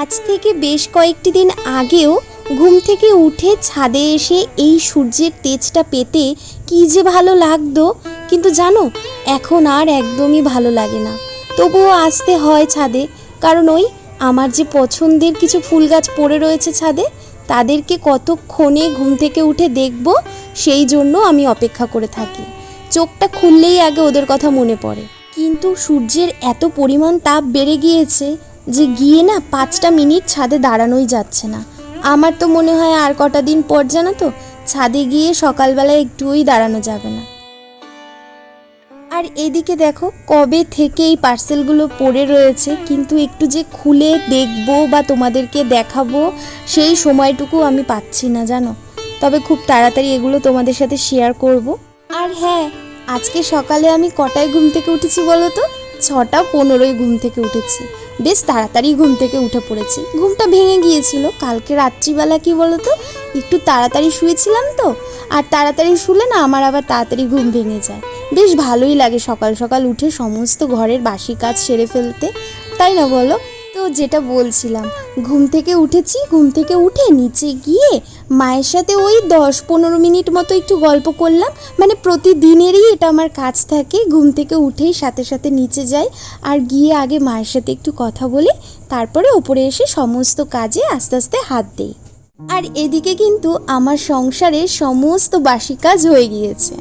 আজ থেকে বেশ কয়েকটি দিন আগেও ঘুম থেকে উঠে ছাদে এসে এই সূর্যের তেজটা পেতে কি যে ভালো লাগতো। কিন্তু জানো, এখন আর একদমই ভালো লাগে না। তবুও আসতে হয় ছাদে, কারণ ওই আমার যে পছন্দের কিছু ফুল গাছ পড়ে রয়েছে ছাদে, তাদেরকে কতক্ষণে ঘুম থেকে উঠে দেখব, সেই জন্য আমি অপেক্ষা করে থাকি। চোখটা খুললেই আগে ওদের কথা মনে পড়ে। কিন্তু সূর্যের এত পরিমাণ তাপ বেড়ে গিয়েছে যে গিয়ে না পাঁচটা মিনিট ছাদে দাঁড়ানোই যাচ্ছে না। আমার তো মনে হয় আর কটা দিন পর জানো তো, ছাদে গিয়ে সকালবেলায় একটুই দাঁড়ানো যাবে না। আর এদিকে দেখো, কবে থেকে এই পার্সেলগুলো পড়ে রয়েছে, কিন্তু একটু যে খুলে দেখব বা তোমাদেরকে দেখাবো, সেই সময়টুকু আমি পাচ্ছি না, জানো? তবে খুব তাড়াতাড়ি এগুলো তোমাদের সাথে শেয়ার করব। আর হ্যাঁ আজকে সকালে আমি কটায় ঘুম থেকে উঠেছি বলো তো? ছটা পনেরোই ঘুম থেকে উঠেছি। বেশ তাড়াতাড়ি ঘুম থেকে উঠে পড়েছি। ঘুমটা ভেঙে গিয়েছিল। কালকে রাত্রিবেলা কি বলো তো একটু তাড়াতাড়ি শুয়েছিলাম তো, আর তাড়াতাড়ি শুলে না আমার আবার তাড়াতাড়ি ঘুম ভেঙে যায়। বেশ ভালোই লাগে সকাল সকাল উঠে সমস্ত ঘরের বাসি কাজ সেরে ফেলতে। তাই না বলো? তো যেটা বলছিলাম, ঘুম থেকে উঠেছি, ঘুম থেকে উঠে নিচে গিয়ে মায়ের সাথে ওই দশ পনেরো মিনিট মতো একটু গল্প করলাম। মানে প্রতিদিনেরই এটা আমার কাজ থাকে। ঘুম থেকে উঠেই সাথে সাথে নিচে যাই আর গিয়ে আগে মায়ের সাথে একটু কথা বলি। তারপরে ওপরে এসে সমস্ত কাজে আস্তে আস্তে হাত দিই। আর এদিকে কিন্তু আমার সংসারে সমস্ত বাসি কাজ হয়ে গিয়েছে।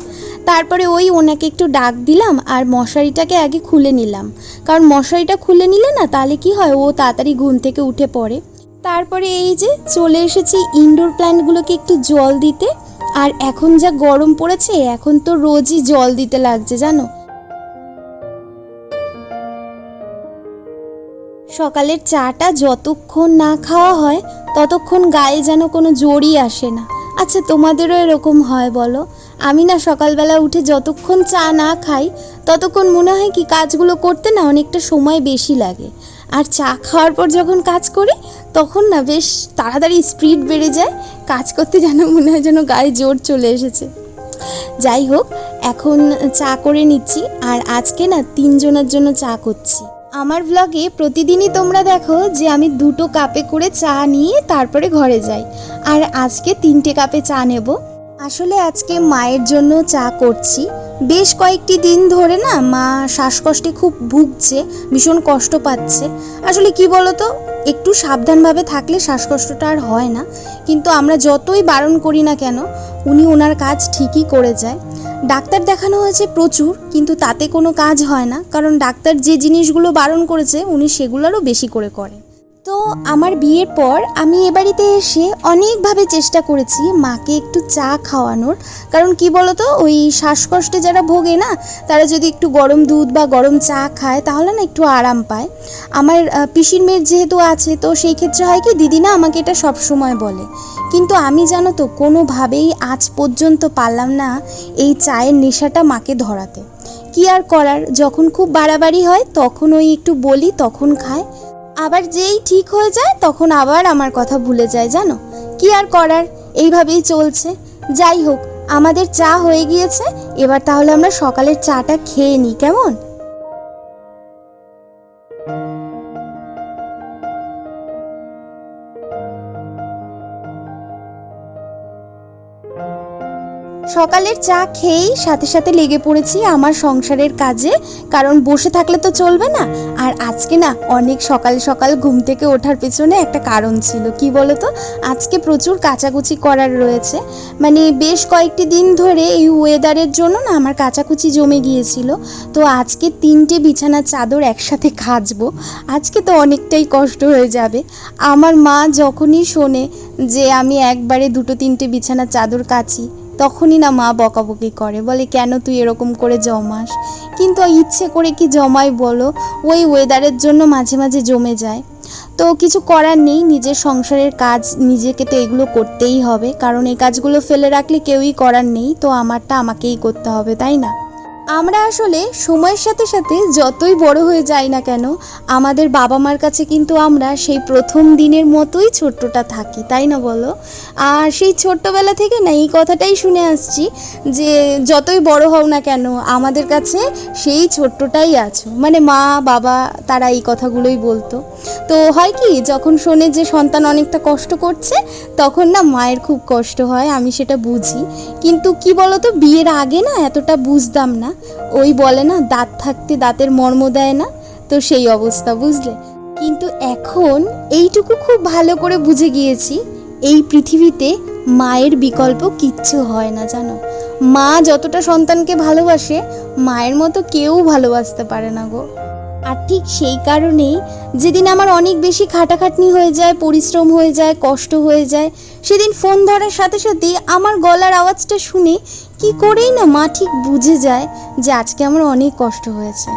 তারপরে ওই ওনাকে একটু ডাক দিলাম আর মশারিটাকে আগে খুলে নিলাম। কারণ মশারিটা খুলে নিলে না তাহলে কি হয়? ও তাড়াতাড়ি ঘুম থেকে উঠে পড়ে। তারপরে এই যে চলে এসেছি ইনডোর প্ল্যান্টগুলোকে একটু জল দিতে। আর এখন যা গরম পড়েছে, এখন তো রোজই জল দিতে লাগছে, জানো? সকালের চাটা যতক্ষণ না খাওয়া হয়, ততক্ষণ গায়ে যেন কোনো জোরই আসে না। আচ্ছা তোমাদেরও এরকম হয় বলো? আমি না সকালবেলা উঠে যতক্ষণ চা না খাই, ততক্ষণ মনে হয় কি কাজগুলো করতে না অনেকটা সময় বেশি লাগে। আর চা খাওয়ার পর যখন কাজ করি তখন না বেশ তাড়াতাড়ি স্পিড বেড়ে যায়। কাজ করতে যেন মনে হয় যেন গায়ে জোর চলে এসেছে। যাই হোক, এখন চা করে নিচ্ছি আর আজকে না তিনজনের জন্য চা করছি। আমার ব্লগে প্রতিদিনই তোমরা দেখো যে আমি দুটো কাপে করে চা নিয়ে তারপরে ঘরে যাই। আর আজকে তিনটে কাপে চা নেব। আসলে আজকে মায়ের জন্য চা করছি। বেশ কয়েকটি দিন ধরে না মা শ্বাসকষ্টে খুব ভুগছে, ভীষণ কষ্ট পাচ্ছে। আসলে কি বলতো, একটু সাবধানভাবে থাকলে শ্বাসকষ্টটা আর হয় না। কিন্তু আমরা যতই বারণ করি না কেন, উনি ওনার কাজ ঠিকই করে যায়। ডাক্তার দেখানো হয়েছে প্রচুর, কিন্তু তাতে কোনো কাজ হয় না। কারণ ডাক্তার যে জিনিসগুলো বারণ করেছে, উনি সেগুলোরও বেশি করে করে। তো আমার বিয়ের পর আমি এ বাড়িতে এসে অনেকভাবে চেষ্টা করেছি মাকে একটু চা খাওয়ানোর। কারণ কি বলতো, ওই শ্বাসকষ্টে যারা ভোগে না, তারা যদি একটু গরম দুধ বা গরম চা খায়, তাহলে না একটু আরাম পায়। আমার পিসির মেয়ের যেহেতু আছে, তো সেই ক্ষেত্রে হয় কি, দিদি না আমাকে এটা সব সময় বলে। কিন্তু আমি জানো তো, কোনোভাবেই আজ পর্যন্ত পারলাম না এই চায়ের নেশাটা মাকে ধরাতে। কি আর করার, যখন খুব বাড়াবাড়ি হয়, তখন ওই একটু বলি, তখন খায়। আবার যেই ঠিক হয়ে যায়, তখন আবার আমার কথা ভুলে যায়, জানো? কি আর করার? এইভাবেই চলছে। যাই হোক, আমাদের চা হয়ে গিয়েছে। এবার তাহলে আমরা সকালের চাটা খেয়ে নিই, কেমন? সকালের চা খেয়েই সাথে সাথে লেগে পড়েছি আমার সংসারের কাজে, কারণ বসে থাকলে তো চলবে না। আর আজকে না, অনেক সকাল সকাল ঘুম থেকে ওঠার পেছনে একটা কারণ ছিল। কি বলতো? আজকে প্রচুর কাচাকুচি করার রয়েছে। মানে বেশ কয়েকটি দিন ধরে এই ওয়েদারের জন্য না আমার কাচাকুচি জমে গিয়েছিল। তো আজকে তিনটে বিছানার চাদর একসাথে কাচবো আজকে তো অনেকটাই কষ্ট হয়ে যাবে। আমার মা যখনই শোনে যে আমি একবারে দুটো তিনটে বিছানার চাদর কাচি তখনই না মা বকাবকি করে, বলে, কেন তুই এরকম করে জমাস? কিন্তু ইচ্ছে করে কি জমাই বলো? ওই ওয়েদারের জন্য মাঝে মাঝে জমে যায়। তো কিছু করার নেই, নিজের সংসারের কাজ নিজেকে তো এগুলো করতেই হবে। কারণ এই কাজগুলো ফেলে রাখলে কেউই করার নেই, তো আমারটা আমাকেই করতে হবে, তাই না? আমরা আসলে সময়ের সাথে সাথে যতই বড় হয়ে যাই না কেন, আমাদের বাবা মার কাছে কিন্তু আমরা সেই প্রথম দিনের মতোই ছোট্টটা থাকি, তাই না বলো? আর সেই ছোট্টবেলা থেকে না, এই কথাটাই শুনে আসছি যে যতই বড় হও না কেন, আমাদের কাছে সেই ছোট্টটাই আছো। মানে মা, বাবা তারা এই কথাগুলোই বলতো। তো হয় কি, যখন শোনে যে সন্তান অনেকটা কষ্ট করছে, তখন না মায়ের খুব কষ্ট হয়, আমি সেটা বুঝি। কিন্তু কি বলতো, বিয়ের আগে না এতটা বুঝতাম না। ওই বলে না, দাঁত থাকতে দাঁতের মর্ম দেয় না? তো সেই অবস্থা বুঝলে? কিন্তু এখন এইটুকু খুব ভালো করে বুঝে গিয়েছি, এই পৃথিবীতে মায়ের বিকল্প কিচ্ছু হয় না, জানো? মা যতটা সন্তানকে ভালোবাসে, মায়ের মতো কেউ ভালোবাসতে পারে না গো। আর ঠিক সেই কারণেই যেদিন আমার অনেক বেশি খাটাখাটনি হয়ে যায়, পরিশ্রম হয়ে যায়, কষ্ট হয়ে যায়, সেদিন ফোন ধরার সাথে সাথেই আমার গলার আওয়াজটা শুনে কি করেই না মা ঠিক বুঝে যায় যে আজকে আমার অনেক কষ্ট হয়েছে।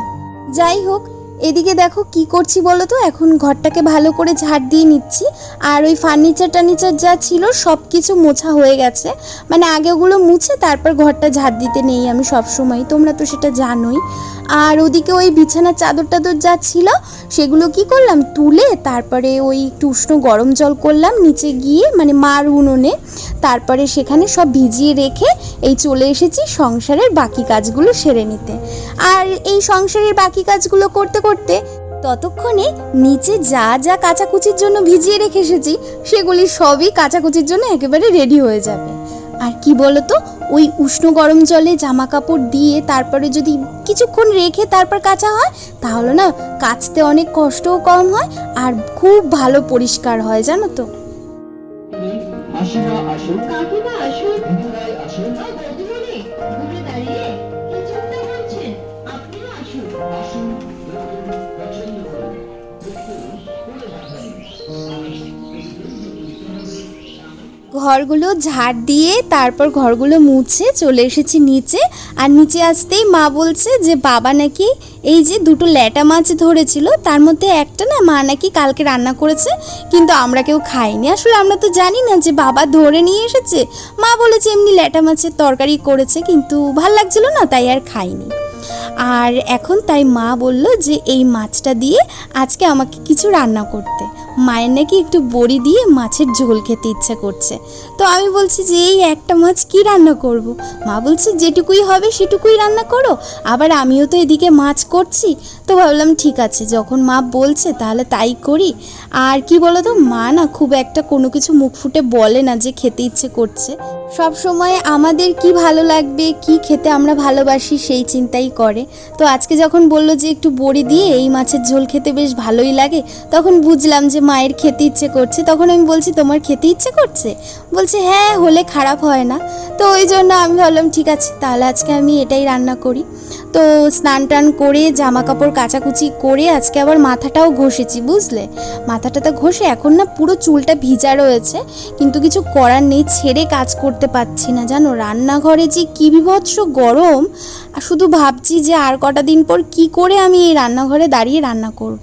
যাই হোক, এদিকে দেখো কি করছি বলো তো? এখন ঘরটাকে ভালো করে ঝাড় দিয়ে নিচ্ছি। আর ওই ফার্নিচার টার্নিচার যা ছিল সব কিছু মোছা হয়ে গেছে। মানে আগে ওগুলো মুছে তারপর ঘরটা ঝাড় দিতে নেই আমি সব সময় তোমরা তো সেটা জানোই। আর ওদিকে ওই বিছানার চাদর টাদর যা ছিল, সেগুলো কি করলাম? তুলে তারপরে ওই একটু উষ্ণ গরম জল করলাম, নিচে গিয়ে মানে মার উনুনে। তারপরে সেখানে সব ভিজিয়ে রেখে এই চলে এসেছি সংসারের বাকি কাজগুলো সেরে নিতে। আর এই সংসারের বাকি কাজগুলো করতে করতে ততক্ষণে নিচে যা যা কাচাকুচির জন্য ভিজিয়ে রেখে এসেছি, সেগুলি সবই কাচাকুচির জন্য একেবারে রেডি হয়ে যাবে। আর কি বলতো, ওই উষ্ণ গরম জলে জামা কাপড় দিয়ে তারপরে যদি কিছুক্ষণ রেখে তারপর কাচা হয়, তাহলে না কাচতে অনেক কষ্টও কম হয় আর খুব ভালো পরিষ্কার হয়, জানো তো। আসুন আসুন কাকিমা, আসুন। ঘরগুলো ঝাড় দিয়ে তারপর ঘরগুলো মুছে চলে এসেছি নিচে। আর নিচে আসতেই মা বলছে যে, বাবা নাকি এই যে দুটো ল্যাটা মাছ ধরেছিল, তার মধ্যে একটা না মা নাকি কালকে রান্না করেছে, কিন্তু আমরা কেউ খাইনি। আসলে আমরা তো জানি না যে, বাবা ধরে নিয়ে এসেছে? মা বলেছে, এমনি ল্যাটা মাছের তরকারি করেছে, কিন্তু ভালো লাগছিল না, তাই আর খাইনি। আর এখন তাই মা বলল যে, এই মাছটা দিয়ে আজকে আমাকে কিছু রান্না করতে। মায়ের নাকি একটু বড়ি দিয়ে মাছের ঝোল খেতে ইচ্ছা করছে। তো আমি বলছি যে এই একটা মাছ কি রান্না করব। মা বলছে, যেটুকুই হবে সেটুকুই রান্না করো। আবার আমিও তো এদিকে মাছ করছি। তো ভাবলাম ঠিক আছে, যখন মা বলছে তাহলে তাই করি। আর কি বলো তো মা না খুব একটা কোনো কিছু মুখ ফুটে বলে না যে খেতে ইচ্ছে করছে। সব সময় আমাদের কি ভালো লাগবে, কি খেতে আমরা ভালোবাসি সেই চিন্তাই করে। তো আজকে যখন বলল যে একটু বড়ি দিয়ে এই মাছের ঝোল খেতে বেশ ভালোই লাগে, তখন বুঝলাম যে মায়ের খেতে ইচ্ছে করছে। তখন আমি বলছি, তোমার খেতে ইচ্ছে করছে? বলছে হ্যাঁ হলে খারাপ হয় না। তো ওই জন্য আমি ভাবলাম, ঠিক আছে, তাহলে আজকে আমি এটাই রান্না করি। তো স্নান টান করে জামা কাপড় কাচাকুচি করে আজকে আবার মাথাটাও ঘষেছি, বুঝলে মাথাটা তো ঘষে এখন না পুরো চুলটা ভিজা রয়েছে, কিন্তু কিছু করার নেই, ছেড়ে কাজ করতে পারছি না জানো, রান্নাঘরে যে কী বিভৎস গরম, আর শুধু ভাবছি যে আর কটা দিন পর কি করে আমি এই রান্নাঘরে দাঁড়িয়ে রান্না করব।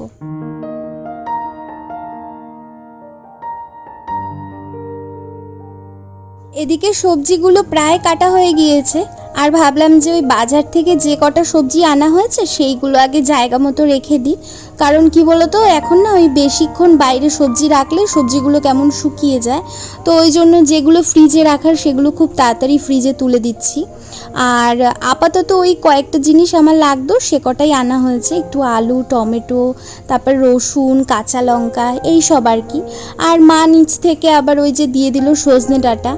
এদিকে সবজিগুলো প্রায় কাটা হয়ে গিয়েছে আর ভাবলাম যে ওই বাজার থেকে যে কটা সবজি আনা হয়েছে সেইগুলো আগে জায়গা মতো রেখে দিই। কারণ কি বলতো, এখন না ওই বেশিক্ষণ বাইরে সবজি রাখলে সবজিগুলো কেমন শুকিয়ে যায়। তো ওই জন্য যেগুলো ফ্রিজে রাখার সেগুলো খুব তাড়াতাড়ি ফ্রিজে তুলে দিচ্ছি। আর আপাতত ওই কয়েকটা জিনিস আমার লাগতো, সে কটাই আনা হয়েছে। একটু আলু, টমেটো, তারপর রসুন, কাঁচা লঙ্কা, এই সব আর কি। আর মা নিচ থেকে আবার ওই যে দিয়ে দিল সজনে ডাঁটা।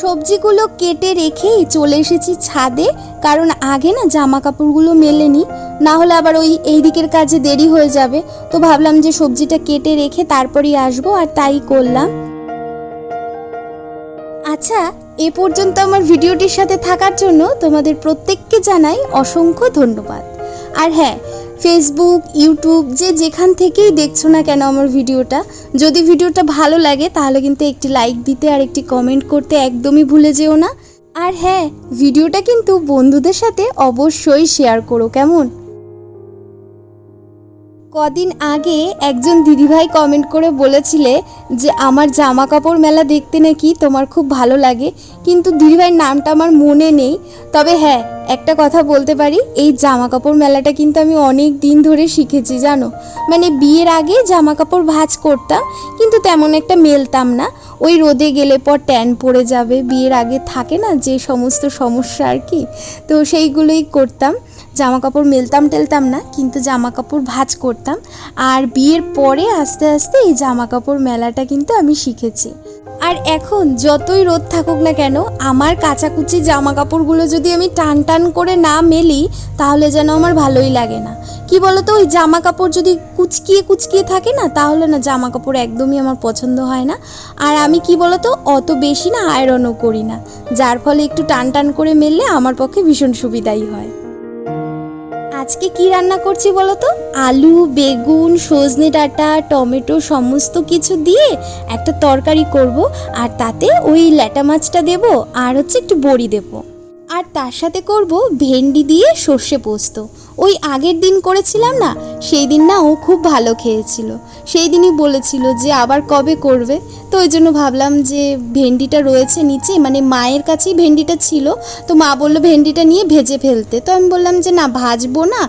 সবজিগুলো কেটে রেখেই চলে এসেছি ছাদে, কারণ আগে না জামা কাপড়গুলো মেলেনি না হলে আবার ওই এই দিকের কাজে দেরি হয়ে যাবে। তো ভাবলাম যে সবজিটা কেটে রেখে তারপরেই আসব, আর তাই করলাম। আচ্ছা এ পর্যন্ত আমার ভিডিওটির সাথে থাকার জন্য তোমাদের প্রত্যেককে জানাই অসংখ্য ধন্যবাদ। আর হ্যাঁ ফেসবুক ইউটিউব যে যেখান থেকেই দেখছ না কেন আমার ভিডিওটা, যদি ভিডিওটা ভালো লাগে তাহলে কিন্তু একটি লাইক দিতে আর একটি কমেন্ট করতে একদমই ভুলে যেও না। আর হ্যাঁ ভিডিওটা কিন্তু বন্ধুদের সাথে অবশ্যই শেয়ার করো, কেমন? কদিন আগে একজন দিদিভাই কমেন্ট করে বলেছিলে যে, আমার জামা কাপড় মেলা দেখতে নাকি তোমার খুব ভালো লাগে। কিন্তু দিদিভাইয়ের নামটা আমার মনে নেই। তবে হ্যাঁ একটা কথা বলতে পারি, এই জামা কাপড় মেলাটা কিন্তু আমি অনেক দিন ধরে শিখেছি, জানো? মানে বিয়ের আগে জামা কাপড় ভাঁজ করতাম, কিন্তু তেমন একটা মেলতাম না। ওই রোদে গেলে পর ট্যান পড়ে যাবে, বিয়ের আগে থাকে না যে সমস্ত সমস্যা আর কি? তো সেইগুলোই করতাম। জামা কাপড় মেলতাম টেলতাম না, কিন্তু জামা কাপড় ভাঁজ করতাম। আর বিয়ের পরে আস্তে আস্তে এই জামা কাপড় মেলাটা কিন্তু আমি শিখেছি। আর এখন যতই রোদ থাকুক না কেন, আমার কাচাকুচি জামা কাপড়গুলো যদি আমি টান টান করে না মেলি, তাহলে যেন আমার ভালোই লাগে না। কি বলতো, ওই জামা কাপড় যদি কুচকিয়ে কুচকিয়ে থাকে না, তাহলে না জামা কাপড় একদমই আমার পছন্দ হয় না। আর আমি কি বলতো, অত বেশি না আয়রনও করি না। যার ফলে একটু টান টান করে মেললে আমার পক্ষে ভীষণ সুবিধাই হয়। আজকে কি রান্না করছি বলো তো আলু, বেগুন, সজনে ডাঁটা, টমেটো সমস্ত কিছু দিয়ে একটা তরকারি করব, আর তাতে ওই ল্যাটা মাছটা দেব, আর হচ্ছে একটু বড়ি দেব। আর তার সাথে করব ভেন্ডি দিয়ে সর্ষে পোস্ত। ওই আগের দিন করেছিলাম না, সেই দিন না ও খুব ভালো খেয়েছিল। সেই দিনই বলেছিল যে আবার কবে করবে। তো ওই জন্য ভাবলাম যে ভেন্ডিটা রয়েছে নিচে মানে মায়ের কাছেই ভেন্ডিটা ছিল। তো মা বলল ভেন্ডিটা নিয়ে ভেজে ফেলতে। তো আমি বললাম যে না, ভাজবো না।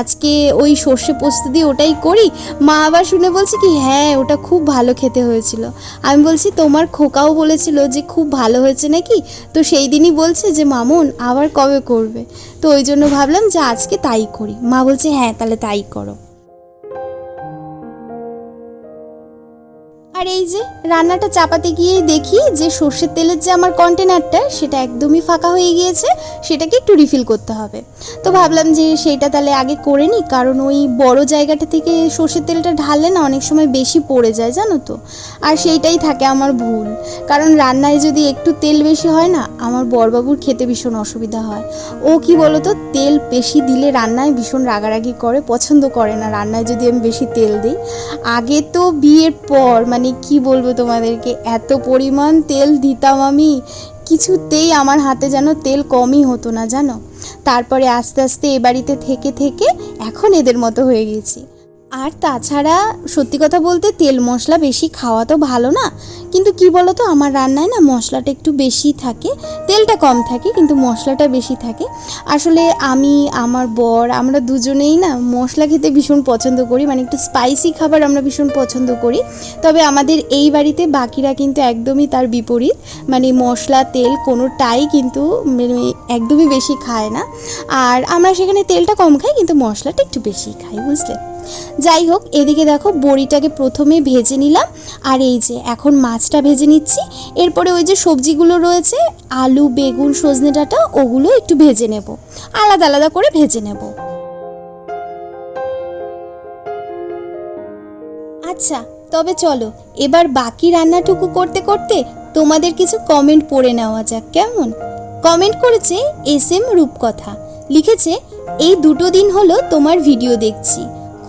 আজকে ওই সর্ষে পোস্ত দিয়ে ওটাই করি। মা আবার শুনে বলছে কি হ্যাঁ ওটা খুব ভালো খেতে হয়েছিল। আমি বলছি, তোমার খোকাও বলেছিল যে খুব ভালো হয়েছে নাকি? তো সেই দিনই বলছে যে, মামুন আবার কবে করবে? তো ওই জন্য ভাবলাম যে আজকে তাই করি। মা বলছে হ্যাঁ তাহলে তাই করো। আর এই যে রান্নাটা চাপাতে গিয়েই দেখি যে সর্ষের তেলের যে আমার কন্টেনারটা সেটা একদমই ফাঁকা হয়ে গিয়েছে, সেটাকে একটু রিফিল করতে হবে। তো ভাবলাম যে সেইটা তাহলে আগে করে নিই, কারণ ওই বড় জায়গাটা থেকে সর্ষের তেলটা ঢাললে না অনেক সময় বেশি পড়ে যায়, জানো তো? আর সেইটাই থাকে আমার ভুল। কারণ রান্নায় যদি একটু তেল বেশি হয় না, আমার বরবাবুর খেতে ভীষণ অসুবিধা হয়। ও কি বলতো, তেল বেশি দিলে রান্নায় ভীষণ রাগারাগি করে, পছন্দ করে না। রান্নায় যদি আমি বেশি তেল দিই, আগে তো বিয়ের পর মানে কি বলব তোমাদেরকে? এত পরিমাণ তেল দিতাম আমি। কিছুতেই আমার হাতে যেন তেল কমই হতো না, জানো? তারপরে আস্তে আস্তে এ বাড়িতে থেকে থেকে এখন এদের মতো হয়ে গেছি। আর তাছাড়া সত্যি কথা বলতে তেল মশলা বেশি খাওয়া তো ভালো না। কিন্তু কি বলো তো আমার রান্নায় না মশলাটা একটু বেশি থাকে, তেলটা কম থাকে, কিন্তু মশলাটা বেশি থাকে। আসলে আমি, আমার বর, আমরা দুজনেই না মশলা খেতে ভীষণ পছন্দ করি মানে একটু স্পাইসি খাবার আমরা ভীষণ পছন্দ করি। তবে আমাদের এই বাড়িতে বাকিরা কিন্তু একদমই তার বিপরীত মানে মশলা, তেল কোনোটাই কিন্তু মানে একদমই বেশি খায় না। আর আমরা সেখানে তেলটা কম খাই, কিন্তু মশলাটা একটু বেশি খাই, বুঝলে? যাই হোক, এদিকে দেখো বড়িটাকে প্রথমে ভেজে নিলাম। আর এই যে, এখন মাছটা ভেজে নিচ্ছি। এরপরে ওই যে সবজিগুলো রয়েছে, আলু, বেগুন, সজনে ডাঁটা, ওগুলো একটু ভেজে নেব। আলাদা আলাদা করে ভেজে নেব। আচ্ছা তবে চলো, এবার বাকি রান্নাটুকু করতে করতে তোমাদের কিছু কমেন্ট পড়ে নেওয়া যাক, কেমন? কমেন্ট করেছে এস এম রূপকথা। লিখেছে, এই দুটো দিন হলো তোমার ভিডিও দেখছি।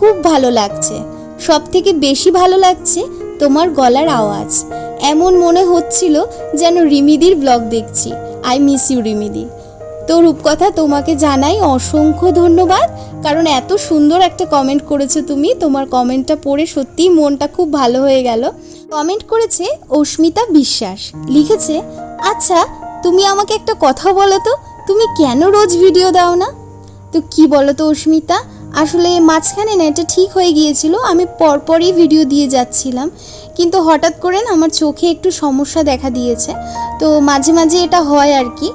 খুব ভালো লাগছে। সব থেকে বেশি ভালো লাগছে তোমার গলার আওয়াজ। এমন মনে হচ্ছিল যেন রিমিদির ব্লগ দেখছি। আই মিস ইউ রিমিদি। তো রূপকথা তোমাকে জানাই অসংখ্য ধন্যবাদ। কারণ এত সুন্দর একটা কমেন্ট করেছ তুমি। তোমার কমেন্টটা পড়ে সত্যিই মনটা খুব ভালো হয়ে গেল। কমেন্ট করেছে অস্মিতা বিশ্বাস। লিখেছে আচ্ছা তুমি আমাকে একটা কথা বলো তো। তুমি কেন রোজ ভিডিও দাও না? তো কি বলো তো অস্মিতা? আসলে মাঝখানে না এটা ঠিক হয়ে গিয়েছিল আমি পরপরই ভিডিও দিয়ে যাচ্ছিলাম। কিন্তু হঠাৎ করে না আমার চোখে একটু সমস্যা দেখা দিয়েছে। তো মাঝে মাঝে এটা হয় আর কি।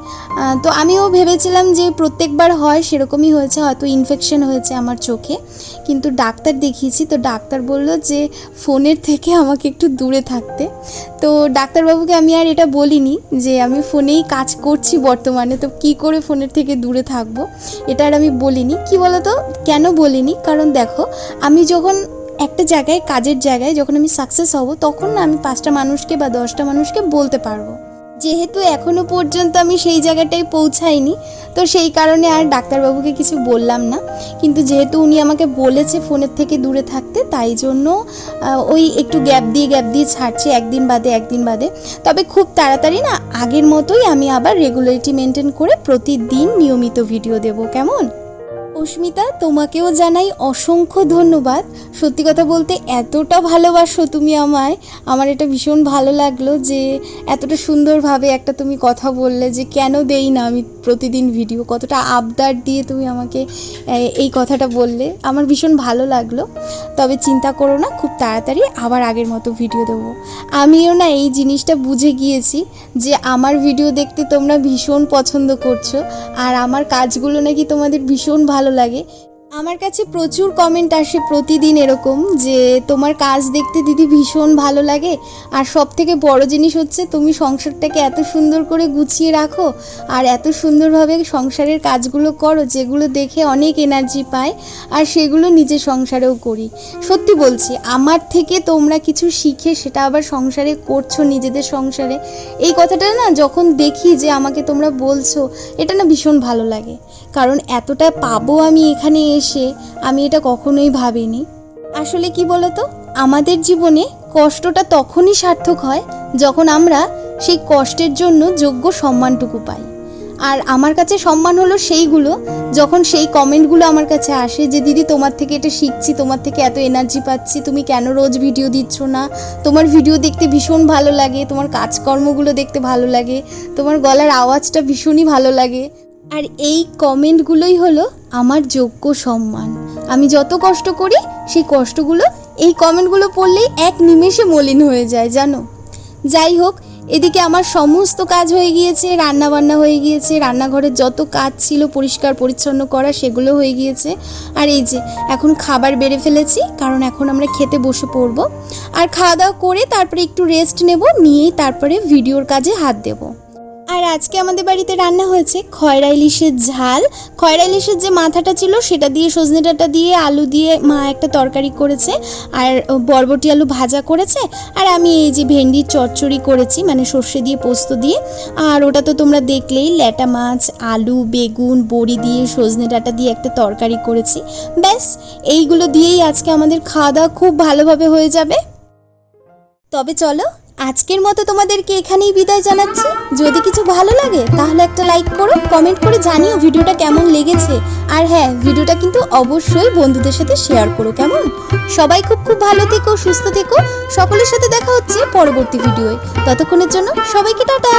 তো আমিও ভেবেছিলাম যে প্রত্যেকবার হয়, সেরকমই হয়েছে, হয়তো ইনফেকশন হয়েছে আমার চোখে। কিন্তু ডাক্তার দেখিয়েছি, তো ডাক্তার বলল যে ফোনের থেকে আমাকে একটু দূরে থাকতে। তো ডাক্তারবাবুকে আমি আর এটা বলিনি যে আমি ফোনেই কাজ করছি বর্তমানে, তো কি করে ফোনের থেকে দূরে থাকব? এটা আর আমি বলিনি। কি বলতো? কেন বলিনি? কারণ দেখো, আমি যখন একটা জায়গায়, কাজের জায়গায় যখন আমি সাকসেস হব, তখন না আমি পাঁচটা মানুষকে বা দশটা মানুষকে বলতে পারব। যেহেতু এখনও পর্যন্ত আমি সেই জায়গাটায় পৌঁছাইনি, তো সেই কারণে আর ডাক্তারবাবুকে কিছু বললাম না। কিন্তু যেহেতু উনি আমাকে বলেছে ফোনের থেকে দূরে থাকতে, তাই জন্য ওই একটু গ্যাপ দিয়ে গ্যাপ দিয়ে ছাড়ছে একদিন বাদে একদিন বাদে। তবে খুব তাড়াতাড়ি না আগের মতোই আমি আবার রেগুলারিটি মেনটেন করে প্রতিদিন নিয়মিত ভিডিও দেব। কেমন? অস্মিতা, তোমাকেও জানাই অসংখ্য ধন্যবাদ। সত্যি কথা বলতে এতটা ভালোবাসো তুমি আমায়। আমার এটা ভীষণ ভালো লাগল যে এতটা সুন্দরভাবে একটা তুমি কথা বললে যে কেন দেই না আমি প্রতিদিন ভিডিও। কতটা আবদার দিয়ে তুমি আমাকে এই কথাটা বললে। আমার ভীষণ ভালো লাগল। তবে চিন্তা করো না, খুব তাড়াতাড়ি আবার আগের মতো ভিডিও দেবো। আমিও না এই জিনিসটা বুঝে গিয়েছি যে আমার ভিডিও দেখতে তোমরা ভীষণ পছন্দ করছ। আর আমার কাজগুলো নাকি তোমাদের ভীষণ ভালো লাগে আমার কাছে প্রচুর কমেন্ট আসে প্রতিদিন এরকম যে, তোমার কাজ দেখতে দিদি ভীষণ ভালো লাগে। আর সব থেকে বড় জিনিস হচ্ছে তুমি সংসারটাকে এত সুন্দর করে গুছিয়ে রাখো আর এত সুন্দরভাবে সংসারের কাজগুলো করো যেগুলো দেখে অনেক এনার্জি পায় আর সেগুলো নিজে সংসারেও করি। সত্যি বলছি, আমার থেকে তোমরা কিছু শিখে সেটা আবার সংসারে করছ নিজেদের সংসারে। এই কথাটা না যখন দেখি যে আমাকে তোমরা বলছো, এটা না ভীষণ ভালো লাগে। কারণ এতটা পাবো আমি এখানে এসে আমি এটা কখনোই ভাবিনি। আসলে কি বলতো? আমাদের জীবনে কষ্টটা তখনই সার্থক হয় যখন আমরা সেই কষ্টের জন্য যোগ্য সম্মানটুকু পাই। আর আমার কাছে সম্মান হলো সেইগুলো যখন সেই কমেন্টগুলো আমার কাছে আসে যে, দিদি, তোমার থেকে এটা শিখছি, তোমার থেকে এত এনার্জি পাচ্ছি, তুমি কেন রোজ ভিডিও দিচ্ছ না? তোমার ভিডিও দেখতে ভীষণ ভালো লাগে, তোমার কাজকর্মগুলো দেখতে ভালো লাগে, তোমার গলার আওয়াজটা ভীষণই ভালো লাগে। আর এই কমেন্টগুলোই হলো আমার যোগ্য সম্মান। আমি যত কষ্ট করি, সেই কষ্টগুলো, এই কমেন্টগুলো পড়লেই এক নিমেষে মলিন হয়ে যায়, জানো? যাই হোক, এদিকে আমার সমস্ত কাজ হয়ে গিয়েছে রান্না বান্না হয়ে গিয়েছে, রান্নাঘরের যত কাজ ছিল পরিষ্কার পরিচ্ছন্ন করা, সেগুলো হয়ে গিয়েছে। আর এই যে, এখন খাবার বেড়ে ফেলেছি, কারণ এখন আমরা খেতে বসে পড়ব। আর খাওয়া দাওয়া করে তারপরে একটু রেস্ট নেব, নিয়েই তারপরে ভিডিওর কাজে হাত দেবো। আর আজকে আমাদের বাড়িতে রান্না হয়েছে খয়রা ইলিশের ঝাল। খয়রা ইলিশের যে মাথাটা ছিল সেটা দিয়ে সজনে ডাঁটা দিয়ে, আলু দিয়ে মা একটা তরকারি করেছে আর বরবটি আলু ভাজা করেছে। আর আমি এই যে ভেন্ডির চচ্চড়ি করেছি মানে সর্ষে দিয়ে পোস্ত দিয়ে। আর ওটা তো তোমরা দেখলেই, ল্যাটা মাছ, আলু, বেগুন, বড়ি দিয়ে সজনে ডাঁটা দিয়ে একটা তরকারি করেছি। ব্যাস, এইগুলো দিয়েই আজকে আমাদের খাওয়া দাওয়া খুব ভালোভাবে হয়ে যাবে। তবে চলো আজকের মতো তোমাদেরকে এখানেই বিদায় জানাচ্ছি। যদি কিছু ভালো লাগে, তাহলে একটা লাইক করো কমেন্ট করে জানিও ভিডিওটা কেমন লেগেছে। আর হ্যাঁ ভিডিওটা কিন্তু অবশ্যই বন্ধুদের সাথে শেয়ার করো, কেমন? সবাই খুব খুব ভালো থেকো, সুস্থ থেকো। সকলের সাথে দেখা হচ্ছে পরবর্তী ভিডিওয় ততক্ষণের জন্য সবাইকে টাটা!